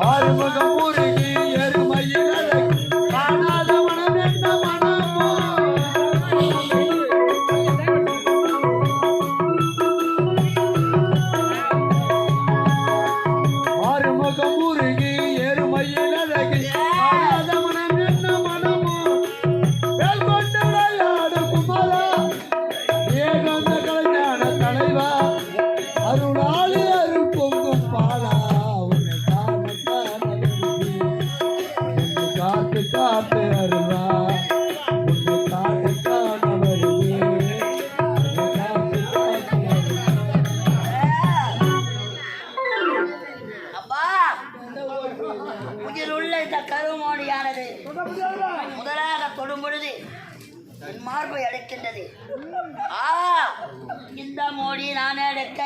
Harmagamuri. அதில் உள்ள இந்த கருமோடியானது முதலாக தொடும் பொழுது மார்பை அடைக்கின்றது. ஆ இந்த மோடி நானே எடுக்க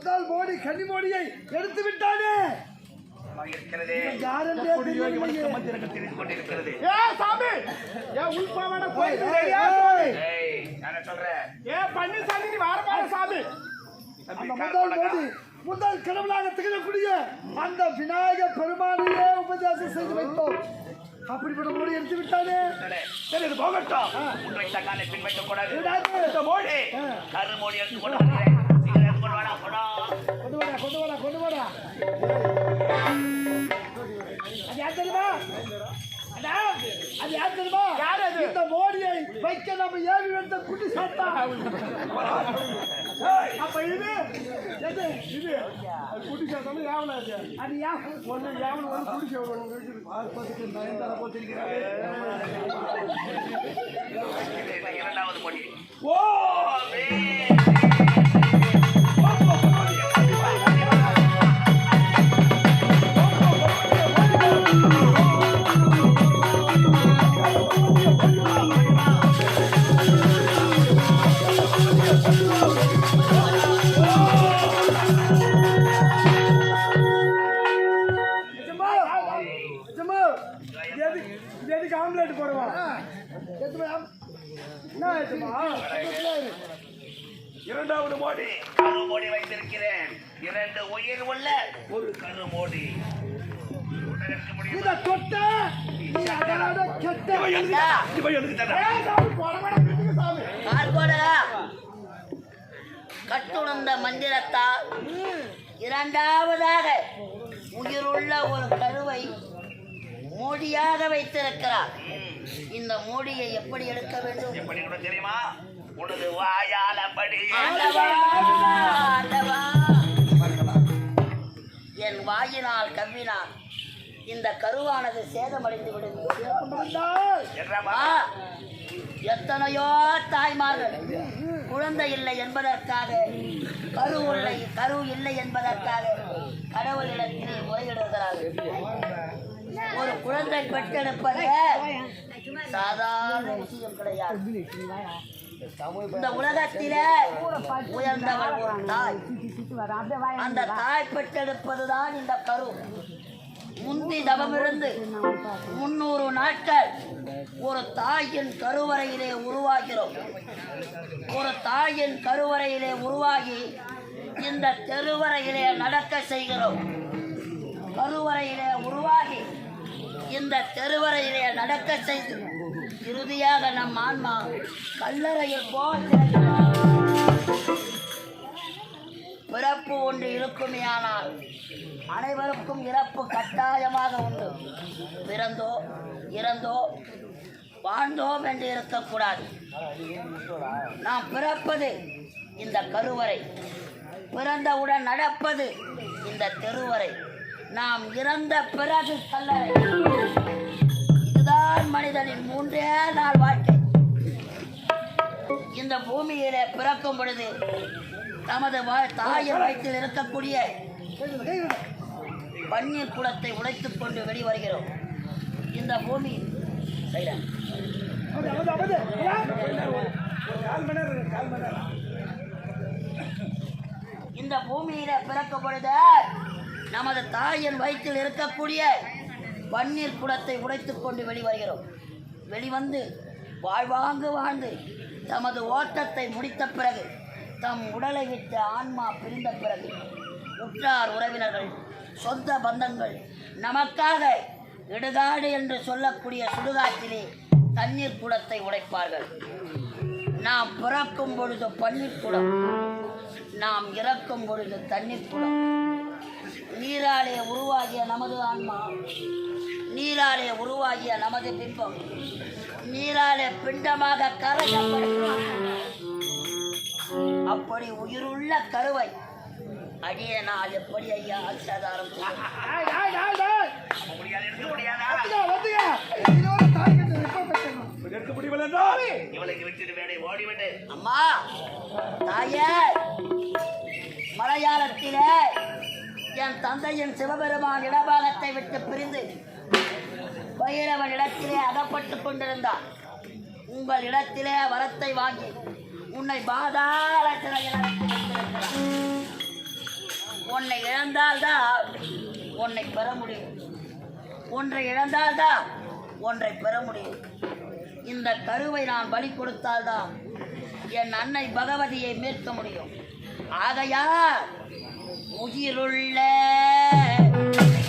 முதல் மோடி கனிமோடியை எடுத்து விட்டானே? முதல் கடவுளாக திகழக்கூடிய அந்த விநாயக பெருமானையே உபதேசம் செய்து வைத்தோம். அப்படிப்பட்ட மோடி எடுத்து விட்டானே? சரி. இது போகட்டும். பின்பற்றக்கூடாது மோடி கரு மோடி எடுத்து அது யார் தெரியுமா யார் அது இந்த மோடியை வைக்க நம்ம ஏவி எடுத்த குட்டி சாத்தா அப்ப இது எது இது குட்டி சாத்தாலும் யாவல அது அது குட்டி இரண்டாவது போட்டி ஓ இரண்டாவது மோடி. கருமோடி வைத்திருக்கிறேன். இரண்டு உயிர் உள்ள ஒரு உலகத்துக்கு முடியுமா? இத தொட்ட கட்டுணர்ந்த மந்திரத்தால் இரண்டாவதாக உயிருள்ள ஒரு கருவை மூடியாக வைத்திருக்கிறார். இந்த மூடியை எப்படி எடுக்க வேண்டும்? எப்படி கூட தெரியுமா? உனது வாயால் அப்படி. என் வாயினால் கவ்வினான். இந்த கருவானது சேதமடைந்து? ஆ, எத்தனையோ தாய்மார்கள் குழந்தை இல்லை என்பதற்காக கரு இல்லை கரு இல்லை என்பதற்காக கடவுளிடத்தில் முறையிடுகிறார்கள் ஒரு குழந்தை பெற்றெடுப்பது சாதாரண விஷயம் கிடையாது. இந்த உலகத்திலே உயர்ந்தவள் ஒரு தாய். அந்த தாய் பெற்றெடுப்பதுதான் இந்த கரு. முந்தி தவமிருந்து முன்னூறு நாட்கள் ஒரு தாயின் கருவறையிலே உருவாகிறோம். ஒரு தாயின் கருவறையிலே உருவாகி இந்த தெருவறையிலே நடக்க செய்கிறோம். கருவறையிலே உருவாகி இந்த தெருவரையிலே நடக்க செய்து இறுதியாக நம் ஆன்மா கல்லறையில் போல் பிறப்பு ஒன்று இருக்குமே ஆனால் அனைவருக்கும் இறப்பு கட்டாயமாக உண்டு. பிறந்தோ இறந்தோ வாழ்ந்தோம் என்று இருக்கக்கூடாது. நாம் பிறப்பது இந்த கருவறை. பிறந்தவுடன் நடப்பது இந்த தெருவறை. நாம் இறந்த பிறகு கல்லறை. இதுதான் மனிதனின் மூன்றே நாள் வாழ்க்கை. இந்த பூமியிலே பிறக்கும் பொழுது தமது வா- தாயின் வயிற்றில் இருக்கக்கூடிய பன்னீர் குளத்தை உடைத்துக் கொண்டு வெளிவருகிறோம். இந்த பூமி இந்த பூமியில பிறக்கும் பொழுது நமது தாயின் வயிற்றில் இருக்கக்கூடிய பன்னீர் குடத்தை உடைத்து கொண்டு வெளிவருகிறோம். வெளிவந்து வாழ்வாங்கு வாழ்ந்து தமது ஓட்டத்தை முடித்த பிறகு தம் உடலை விட்டு ஆன்மா பிரிந்த பிறகு உற்றார் உறவினர்கள் சொந்த பந்தங்கள் நமக்காக இடுகாடு என்று சொல்லக்கூடிய சுடுகாட்டிலே தண்ணீர் குடத்தை உடைப்பார்கள். நாம் பிறக்கும் பொழுது பன்னீர் குடம் நாம் இறக்கும் பொழுது தண்ணீர் குடம். நீராலே உருவாகிய நமது ஆன்மா நீராலே உருவாகிய நமது பிம்பம் நீராலே பிண்டமாக கரையப்படுகிறோம் அப்படி உயிருள்ள கருவை அடிய நாள் எப்படி ஐயா சாதாரம் டேய், டேய், டேய், டேய். முடியாது எடுக்க முடியாதா வந்துங்க, வந்துங்க. இதோட தாய் கிட்ட report வைக்கணும். எடுக்க முடியவில்லை என்றால் இவளுக்கு விட்டு வேலை ஓடிவிட்டு அம்மா தாயே மலையாளத்திலே என் தந்தையின் சிவபெருமான் இடபாகத்தை விட்டு பிரிந்து பைரவன் இடத்திலே அகப்பட்டு கொண்டிருந்தார் உங்கள் இடத்திலே வரத்தை வாங்கி உன்னை பாதாள சிறையில் உன்னை இழந்தால்தான் உன்னை பெற முடியும். ஒன்றை இழந்தால்தான் ஒன்றை பெற முடியும். இந்த கருவை நான் பலி கொடுத்தால்தான் என் அன்னை பகவதியை மீட்க முடியும். ஆகையால் உயிருள்ள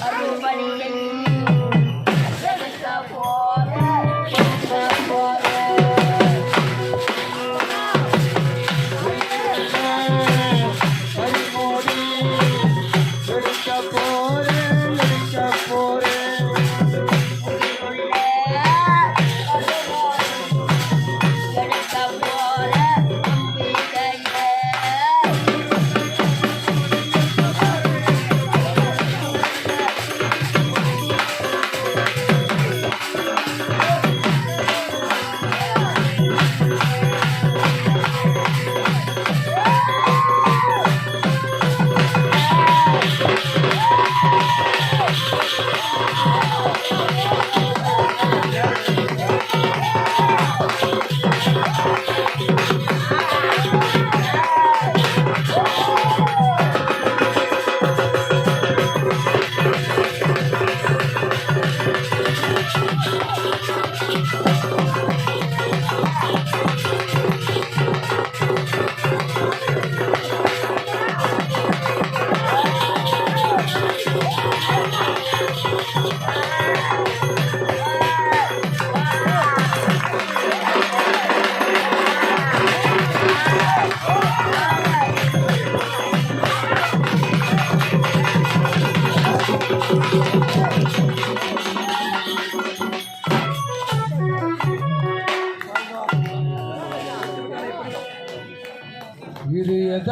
கருவழியை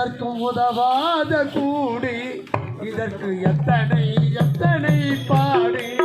எதற்கும் உதவாத கூடி இதற்கு எத்தனை எத்தனை பாடி?